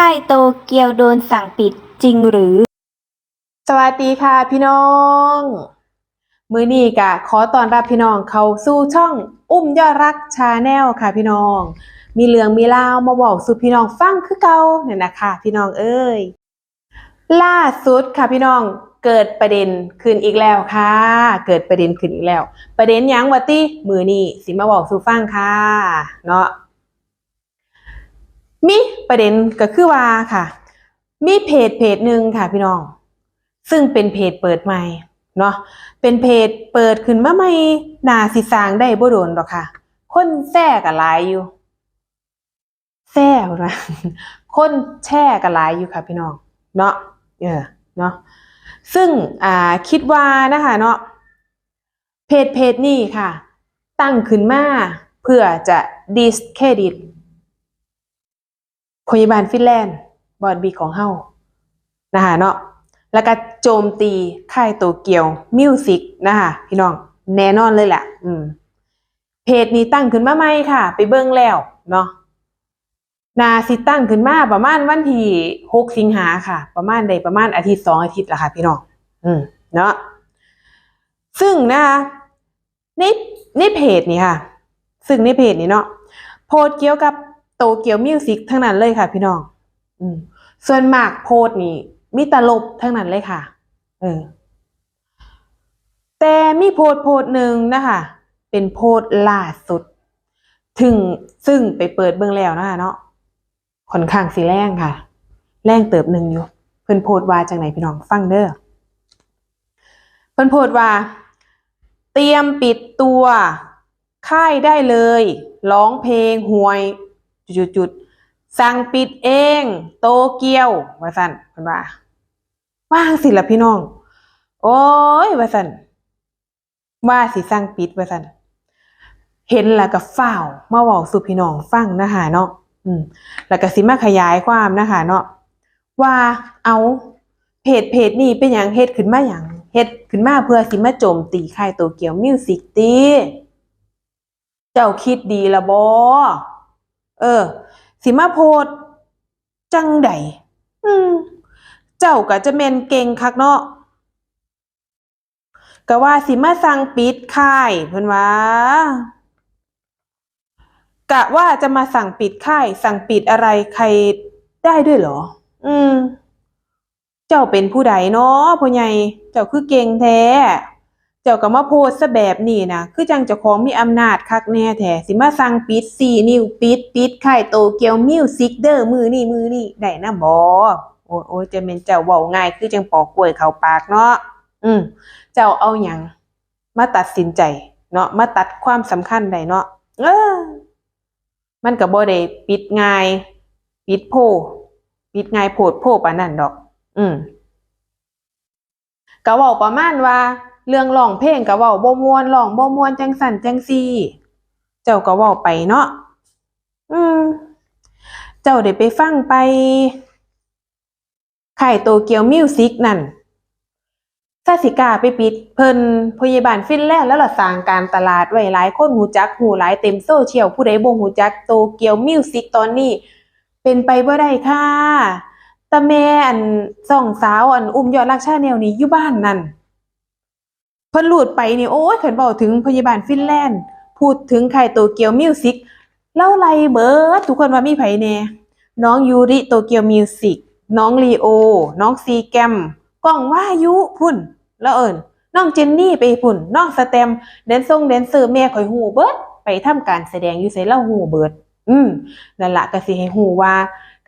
ค่ายโตเกียวโดนสั่งปิดจริงหรือ สวัสดีค่ะพี่น้อง มือนี้กะขอต้อนรับพี่น้องเข้าสู่ช่องอุ้มยอดรักชาแนลค่ะพี่น้อง มีเรื่องมีรามาบอกสู่พี่น้องฟังคือเก่าเนี่ยนะคะพี่น้องเอ้ยล่าสุดค่ะพี่น้องเกิดประเด็นขึ้นอีกแล้วค่ะ เกิดประเด็นขึ้นอีกแล้ว ประเด็นยังวะติมือนี้สิมาบอกสู่ฟังค่ะ เนาะ มีประเด็นก็คือว่าค่ะ มีเพจเพจหนึ่งค่ะพี่น้อง ซึ่งเป็นเพจเปิดใหม่เนาะเป็นเพจเปิดขึ้นมาใหม่นาสิสางได้บ่โดนดอกค่ะ คนแซ่ก็หลายอยู่แซ่นะคนแช่ก็หลายอยู่ค่ะพี่น้องเนาะเออเนาะซึ่งอ่าคิดว่านะคะเนาะเพจเพจนี้ค่ะ ตั้งขึ้นมาเพื่อจะดิสเครดิต พยาบาลฟินแลนด์บอดบีของเฮานะคะเนาะแล้วก็โจมตีค่ายโตเกียวมิวสิกนะคะพี่น้องแน่นอนเลยแหละอืมเพจนี้ตั้งขึ้นมาใหม่ค่ะ ไปเบิ่งแล้วเนาะนาสิตั้งขึ้นมาประมาณวันที่หกสิงหาค่ะ ประมาณใดประมาณอาทิตย์สองอาทิตย์ละค่ะ พี่น้องอืมเนาะซึ่งนะคะในในเพจนี้ค่ะ ซึ่งในเพจนี้เนาะโพสเกี่ยวกับ โตเกียวมิวสิกทั้งนั้นเลยค่ะ พี่น้อง อืมส่วนมากโพสต์นี่มีตลบทั้งนั้นเลยค่ะ เออ แต่มีโพสต์โพสต์หนึ่งนะคะ เป็นโพสต์ล่าสุด ถึงซึ่งไปเปิดเบื้องแล้วนะคะเนาะค่อนข้างสีแรงค่ะ แรงเติบหนึ่งอยู่ เพิ่นโพสต์ว่าจังไหนพี่น้องฟังเด้อเพิ่นโพสต์ว่า เตรียมปิดตัว ค่ายได้เลย ร้องเพลงหวย จุดๆสั่งปิดเอง โตเกียว ว่าสั่นเพิ่นว่าว่างสิละพี่น้อง โอ้ย ว่าสั่นว่าสิสั่งปิดว่าสั่นเห็นแล้วก็ฝ้ามาเว้าสู่พี่น้องฟังนะคะเนาะอืมแล้วก็สิมาขยายความนะคะเนาะว่าเอาเพจเพจนี้เป็นหยังเฮ็ดขึ้นมาหยังเฮ็ดขึ้นมาเพื่อสิมาโจมตีค่ายโตเกียวมิวสิกติเจ้าคิดดีละบ่ เออ สิมาโพดจังใดอืมเจ้าก็จะแม่นเก่งคักเนาะก็ว่าสิมาสั่งปิดค่ายเพิ่นว่ากะว่าจะมาสั่งปิดค่าย สั่งปิดอะไรใครได้ด้วยเหรอ อืม เจ้าเป็นผู้ใดเนาะพ่อใหญ่เจ้าคือเก่งแท้เจ้าก็มาโพสต์ซะแบบนี้นะคือจังเจ้าของมีอำนาจคักแน่แท้สิมาสั่งปิดสี่นิ้วปิดปิดค่โตเกียวมิวสิกเด้อมือนี่มือนี่ได้นะบ่โอ้โอ้ยจะเป็นเจ้าเว้าง่าย คือจังปอกกล้วยเข้าปากเนาะอืมเจ้าเอาหยังมาตัดสินใจ เนาะมาตัดความสำคัญได้เนาะเออ มันก็บ่ได้ปิดง่าย ปิดโพปิดง่ายโพดโพปานนั้นดอก อืมก็เว้าประมาณว่า เรื่องร้องเพลงก็เว้าบ่ม่วนร้องบ่ม่วนจังสั่นจังซี่ เจ้าก็เว้าไปเนาะอืม เจ้าได้ไปฟังไปค่ายโตเกียวมิวสิกนั่นซาสิกาไปปิด เพิ่นพยาบาลฟินแลนด์แล้วล่ะสร้างการตลาดไว้หลายคนหูจักหูหลายเต็มโซเชียลผู้ใดบ่หูจักโตเกียวมิวสิกตอนนี้ เป็นไปบ่ได้ค่ะตาแม่อันสองสาวอันอุ้มยอดรักชาแนลนี่อยู่บ้านนั่น เพิ่นหลุดไปนี่โอ้ยเพิ่นเว้าถึงพยาบาลฟินแลนด์ พูดถึงค่โตเกียวมิวสิกเล่าไล่เบิร์ดทุกคนว่ามีไผแน่น้องยูริโตเกียวมิวสิกน้องลีโอ น้องซีแกมกล้องว่ายุพุ่น แล้วเอิญน้องเจนนี่ไปพุ่น น้องสแตมแดนซงแดนเซอร์แม่ข่อยฮู้เบิร์ดไปทำการแสดงอยู่ไสเล่าฮู้เบิร์ดอืมนั่นละก็สิให้ฮู้ว่า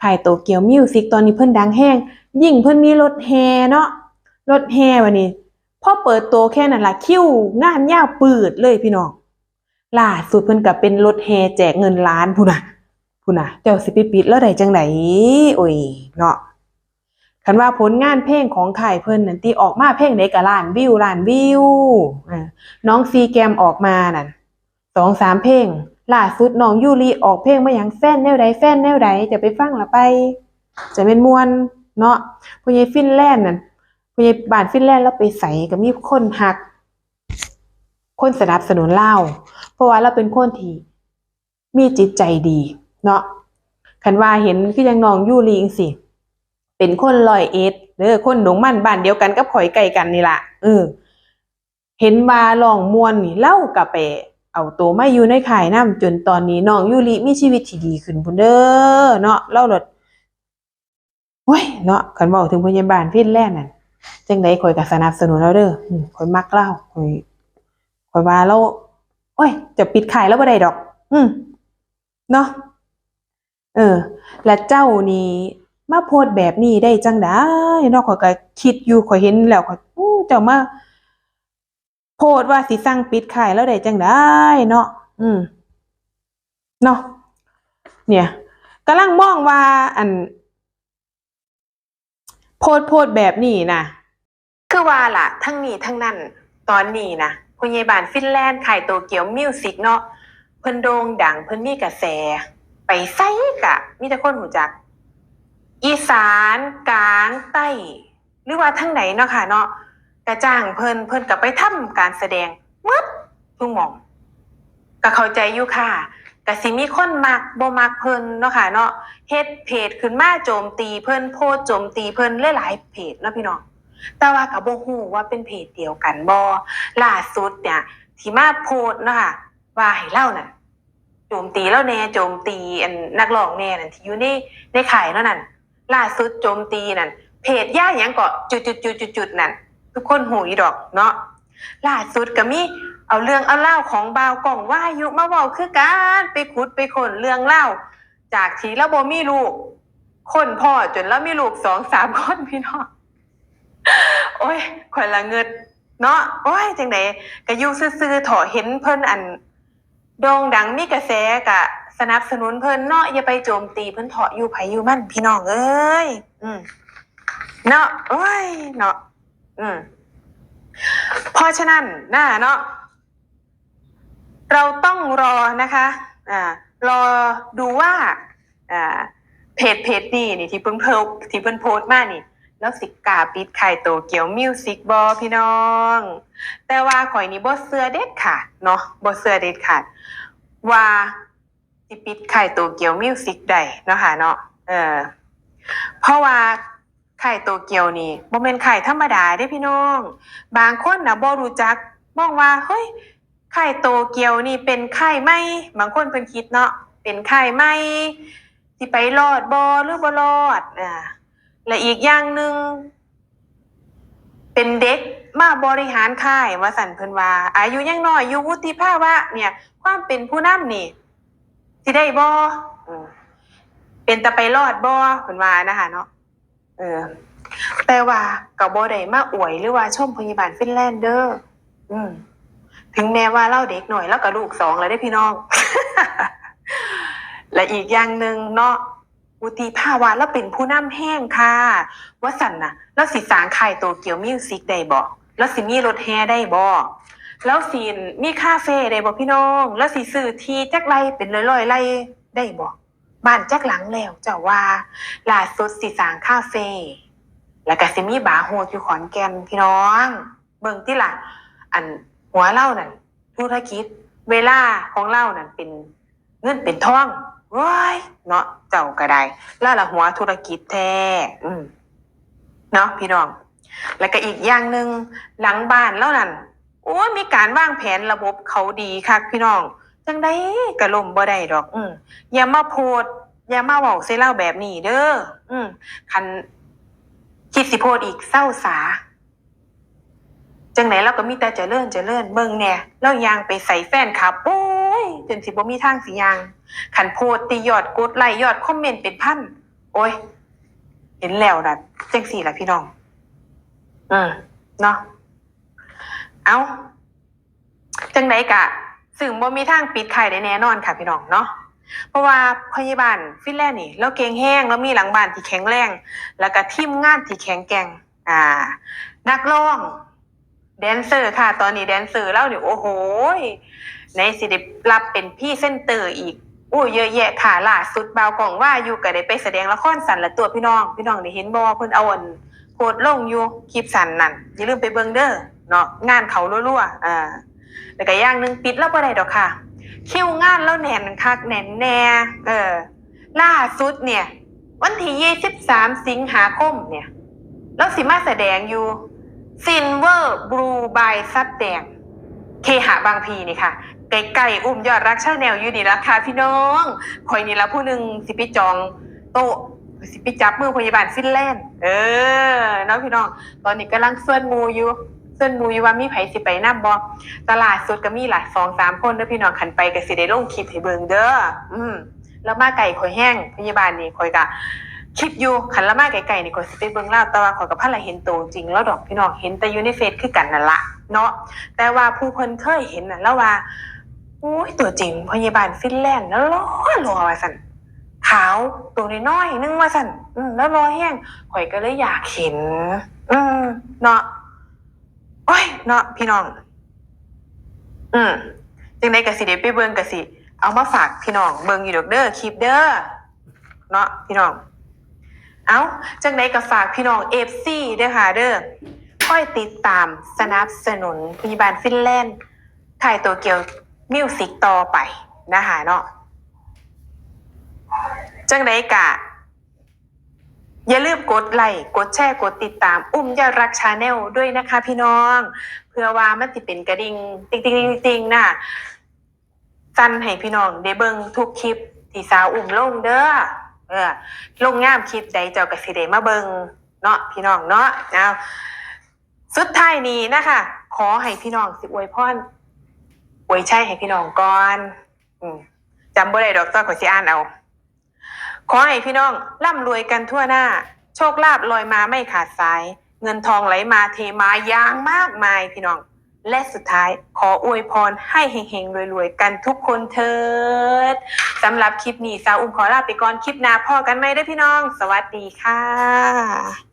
ค่ายโตเกียวมิวสิกตอนนี้เพิ่นดังแฮงยิ่งเพิ่นมีรถแห่เนาะรถแห่วันนี้ พอเปิดตัวแค่นั้นละคิวงานยาวปืดเลยพี่น้องล่าสุดเพิ่นก็เป็นรถแห่แจกเงินล้านพุ่นน่ะพุ่นน่ะเจ้าสิไปปิดแล้วไดจังไดโอ้ยเนาะคันว่าผลงานเพลงของค่ายเพิ่นนั่นที่ออกมาเพลงใดก็ล้านวิวล้านวิวน้องซีแกมออกมานั่นสองสามเพลงล่าสุดน้องยูริออกเพลงมาหยังแฟนแนวใดแฟนแนวใดจะไปฟังละไป จะเป็นมวนเนาะผู้ใหญ่ฟินแลนด์นั่น พยาบาลฟินแลนด์เราไปใส่ก็มีคนหัก คนสนับสนุนเล่า เพราะว่าเราเป็นคนที่มีจิตใจดี เนาะคันว่าเห็นคือยังน้องยูรีงสิเป็นคนร้อยเอ็ดเด้อคนหนองมันบ้านเดียวกันกับข่อยไก่กันนี่ละเออ เห็นว่าลองมวนนี่เล่ากับไปเอาตัวไมาอยู่ในข่ายน้ำจนตอนนี้น้องยูริมีชีวิตที่ดีขึ้นพุ่นเด้อเนาะเล่าหลดเว้ยเนาะคันเว้าถึงพยาบาลฟินแลนด์นั่น จังไดข่อยก็สนับสนุนแล้วเด้ออืมข่อยมักเล่าข่อยข่อยว่าเราโอ้ย จะปิดขายแล้วบ่ได้ดอก อืมเนาะเออ และเจ้านี่มาโพสแบบนี้ได้จังไดเนาะข่อยก็คิดอยู่ข่อยเห็นแล้วข่อยเจ้ามาโพดว่าสิสั่งปิดขายแล้วได้จังได้เนาะอืมเนาะเนี่ยกำลังมองว่าอัน โพดโพดแบบนี้นะ คือว่าล่ะ ทั้งนี้ทั้งนั้น ตอนนี้นะพยาบาลฟินแลนด์ขายโตเกียวมิวสิกเนาะเพิ่นโด่งดังเพิ่นมีกระแส ไปไสกะ มีแต่คนหูจัก อีสานกลางใต้ หรือว่าทั้งไหนเนาะค่ะเนาะกระจ้างเพิ่นเพิ่นก็ไปทำการแสดงหมดทุกหม่องก็เข้าใจอยู่ค่ะก็สิมีคนมักบ่มักเพิ่นเนาะค่ะเนาะเฮ็ดเพจขึ้นมาโจมตีเพิ่นโพสโจมตีเพิ่นหลายๆเพจเนาะพี่น้อง แต่ว่าก็บ่ฮู้ว่าเป็นเพจเดียวกันบ่ล่าสุดเนี่ยที่มาโพสต์เนาะค่ะว่าให้เล่าน่ะโจมตีแล้วแน่โจมตีอันนักร้องแน่นั่นที่อยู่ในในข่ายเนาะนั่นล่าสุดโจมตีนั่นเพจย่าหยังก็จุดๆๆๆๆนั่นทุกคนหูอีดอกเนาะล่าสุดก็มีเอาเรื่องเอาเล่าของบาวกล่องว่ายุมาเว้าคือการไปขุดไปขนเรื่องเล่า จากที่เราบ่มีลูกคนพ่อจนแล้วมีลูกสองสามคนพี่น้อง โอ้ยข่อยละเงิด เนาะโอ้ยจังไดก็อยู่ซื่อๆเถอเห็นเพิ่นอันโด่งดังมีกระแสกะ สนับสนุนเพิ่นเนาะอย่าไปโจมตีเพิ่นเถาะอยู่ไผอยู่มันพี่น้องเอ้ยอืมเนาะโอ้ยเนาะอืมเพราะฉะนั้นน่าเนาะเราต้องรอนะคะอ่ารอดูว่าอ่าเพจเพจนี้นี่ที่เพิ่งโพสที่เพิ่นโพสต์มานี่ แล้วสิกาปิดไข่โตเกียวมิวสิกบอพี่น้อง แต่ว่าข่อยนี่บ่เสื้อเด็ดขาดเนาะบ่เสื้อเด็ดขาดว่าสิปิดไข่โตเกียวมิวสิกได้เนาะค่ะเนาะเออเพราะว่าไข่โตเกียวนี่บ่แม่นไข่ธรรมดาเด้พี่น้อง บางคนนะบ่รู้จักมองว่าเฮ้ยไข่โตเกียวนี่เป็นไข่ไหมบางคนเพิ่นคิดเนาะเป็นไข่ไหมสิไปรอดบ่หรือบ่รอดอ่า และอีกอย่างหนึ่งเป็นเด็กมาบริหารค่ายว่าสันเพิ่นว่า อายุยังน้อยอยู่วุฒิภาวะเนี่ย ความเป็นผู้นำนี่สิได้บ่อืมเป็นตะไปรอดบ่เพิ่นว่านะคะเนาะเออ แต่ว่าก็บ่ได้มาอวยหรือว่าชมพยาบาลฟินแลนด์เด้ออืมถึงแม้ว่าเล่าเด็กหน่อยแล้วก็ลูกสองแล้วได้พี่น้อง และอีกอย่างหนึ่งเนาะ วุฒิภาวะแล้วเป็นผู้นำแห้งค่ะว่าสันน่ะแล้วสิสางค่ายโตเกียวมิวสิกได้บ่แล้วสิมีรถแฮได้บ่แล้วสิมีคาเฟ่ได้บ่พี่น้อง แล้วสิซื้อที่จักไรเป็นร้อยๆไร่ได้บ่บ้านจักหลังแล้วเจ้าว่าล่าสุดสิสางคาเฟ่แล้วก็สิมีบาโฮสอยู่ขอนแก่นพี่น้อง เบิ่งติล่ะ อันหัวเล่านั่นธุรกิจ เวลาของเล่านั่นเป็นเงินเป็นทอง ว้ายเนาะเจ้าก็ได้แล้วละหัวธุรกิจแท้อืมเนาะพี่น้อง แล้วก็อีกอย่างหนึ่งหลังบ้านเล่านั่นโอ้ยมีการวางแผนระบบเขาดีคักพี่น้องจังได้กระลมบ่ได้ดอก อืมอย่ามาโพดอย่ามาเว้าใส่เล่าแบบนี้เด้ออืมคันคิดสิโพดอีกเศร้าสาจังไหนเราก็มีแต่จะเลื่อนจะเลื่อนเบิ่งแหน่แล้วยางไปใส่แฟนครับโอ้ ยจนสิบ่มีทางสิยางขันโพดตียอดกดไลค์ยอดคอมเมนต์เป็นพันโอ้ย เห็นแล้วนะจังสี่ละพี่น้อง อืมเนาะเอาจังไหนกะซึ่งบ่มีทางปิดไข่ได้แน่นอนค่ะพี่น้องเนาะเพราะว่าพยาบาลฟินแลนด์นี่เราเก่งแห้งแล้วมีหลังบ้านที่แข็งแรง แล้วก็ทีมงานที่แข็งแกร่งอ่า นักร้อง แดนเซอร์ค่ะ ตอนนี้แดนเซอร์เล่าเนี่ยโอ้โห ในสิได้รับเป็นพี่เซนเตอร์อีกโอ้เยอะแยะค่ะล่าสุดเบาวกล่องว่าอยู่ก็ได้ไปแสดงละครสันละตัวพี่น้อง พี่น้องได้เห็นบ่เพิ่นเอาอันโพสต์ลงอยู่คลิปสันนั่นอย่าลืมไปเบิ่งเด้อเนาะงานเขารัวๆอ่าแล้วก็อย่างหนึงปิดแล้วบ่ได้ดอกค่ะ คิวงานแล้วแน่นคักแน่นแน่เออ ล่าสุดเนี่ย วันที่ยี่สิบสามสิงหาคมเนี่ยแล้วสิมาแสดงอยู่ซินเวอร์บลูบายซับแดงเคหะบางพีนี่ค่ะ ไก่ๆอุ้มยอดรักชาแนลอยู่นี่ละค่ะพี่น้องคอยนี่ละผู้หนึ่งสิไปจองโต๊ะสิไปจับมือพยาบาลฟินแลนด์เออเนาะพี่น้อง ตอนนี้กำลังเซิร์นมูอยู่เซิร์นมูอยู่ว่ามีไผสิไปนำบ่ตลาดสดก็มีหลายสองสามคนเด้อพี่น้องขันไปก็สิได้ลงคลิปให้เบิ่งเด้ออืมแล้วมาไก่ข่อยแห้งพยาบาลนี่ข่อยก็คิดอยู่ขันละมาไก่ๆนี่ข่อยสิไปเบิ่งแล้วแต่ว่าข่อยกับพันละเห็นโตจริงแล้วดอกพี่น้องเห็นแต่อยู่ในเฟซคือกันนั่นละเนาะแต่ว่าผู้เพิ่นเคยเห็นน่ะแล้วว่า อ้ยตัวจริงพยาบาลฟินแลนด์แล้วรอรอว่าซั่นขาวตัวน้อยนึงว่าซั่นอืมแล้วรอแห้งข่อยก็เลยอยากเห็น อืมเนาะโอ้ยเนาะพี่น้อง อืมจังไดก็สิได้ไปเบิ่งก็สิ เอามาฝากพี่น้องเบิ่งอยู่ดอกเด้อคลิปเด้อเนาะพี่น้อง เอาจังไดก็ฝากพี่น้อง FC เด้อค่ะเด้อคอยติดตามสนับสนุนพยาบาลฟินแลนด์ถ่ายตัวเกียว มิวสิกต่อไปนะคะเนาะจังไดกะ อย่าลืมกดไลค์กดแชร์กดติดตาม อุ้มยอดรักชาแนลด้วยนะคะพี่น้อง เพื่อว่ามันสิเป็นกระดิ่งติ๊งติ๊งติ๊งนะสั่นให้พี่น้องได้เบิ่งทุกคลิปที่สาวอุ้มลงเด้อเออลงงามคลิปใดเจ้าก็สิได้มาเบิ่งเนาะพี่น้องเนาะเอาสุดท้ายนี้นะคะ ขอให้พี่น้องสิอวยพร วยชัยให้พี่น้องก่อนจำบ่ได้ดอกต้อขอสิอ่านเอา ขอให้พี่น้องร่ำรวยกันทั่วหน้า โชคลาภลอยมาไม่ขาดสาย เงินทองไหลมาเทมาอย่างมากมายพี่น้อง และสุดท้ายขออวยพรให้เฮงๆรวยๆกันทุกคนเถิดสำหรับคลิปนี้สาวอุ้มขอลาไปก่อนคลิปหน้าพ่อกันไหมเด้พี่น้อง สวัสดีค่ะ